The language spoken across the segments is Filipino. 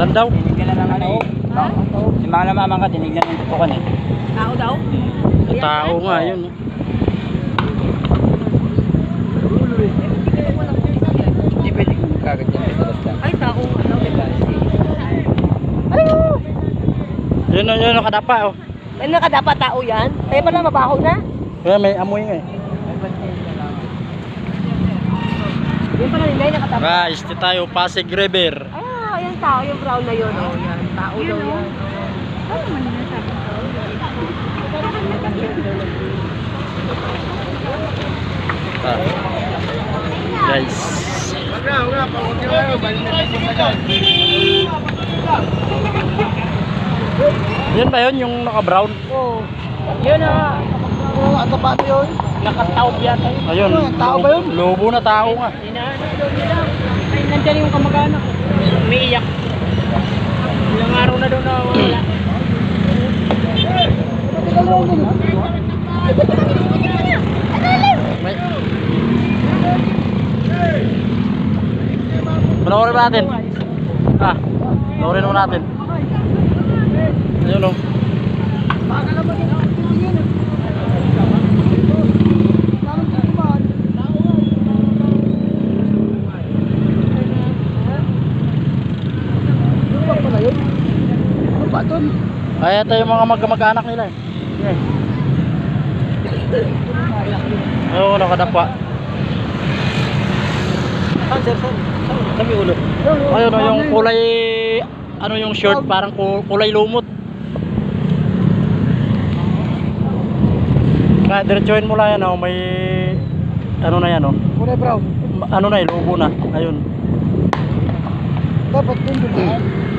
Saan daw? Tinignan na ng ano eh. Ha? Si mga namamang ka, tinignan ng tutukan eh. Tao daw? Sa tao nga, yun. oh. Hindi pwede kong kagat yan. Basta Ay, tao. Ano? Yun, oh, yun, oh, kadapa, oh. May nakadapat tao yan? Kaya pala mabaho na? Kaya may amoy nga, eh. Yung pala nila yung nakadapat. Guys, di tayo, Pasig River. Yung tao, yung brown na yun. Oh, yan. Tao daw yan. Ano man yung sabi ko? Ah. Guys. Yun ba yun, yung naka-brown? Oh. Yun ah. Oh, ano ba yun? Nakataob yata yun. Ayun. Tao ba yun? Lobo na tao nga. Inaano daw nila. Ay, nandyan yung kamag-anak. Umiiyak. Ilang araw na daw na wala. Panoorin ba natin? Ah, panoorin mo natin. Ayun oh. Ay, ito yung mga mag-anak nila eh. Yeah. Oo, nakadapa. Saan, sir? Saan? Yung ulo? Ayun, oh, yung kulay, ano yung shirt, parang ku- kulay lumot. Kaya diretsuhin mo lang yan, oh, may, ano na yan, oh. Kulay brown. Ano na, eh, lobo na. Ayun. Dapat dun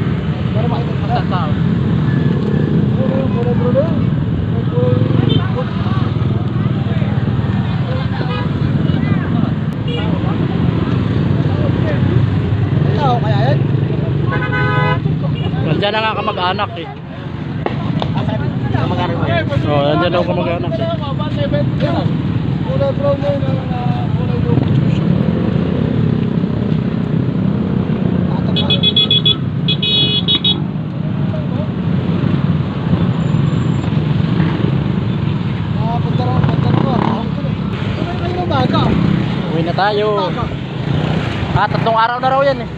Nandiyan na nga kamag-anak eh. Kamag-anak mo. Oo, oh, nandiyan daw kamag-anak eh. Kulay brown na yun. ang, ah, Kulay brown. Ah, punta raw, punta raw. Ahong ko na. Ano kayo ng baga? Uwi na tayo. Ah, tatlong araw na raw yan, eh.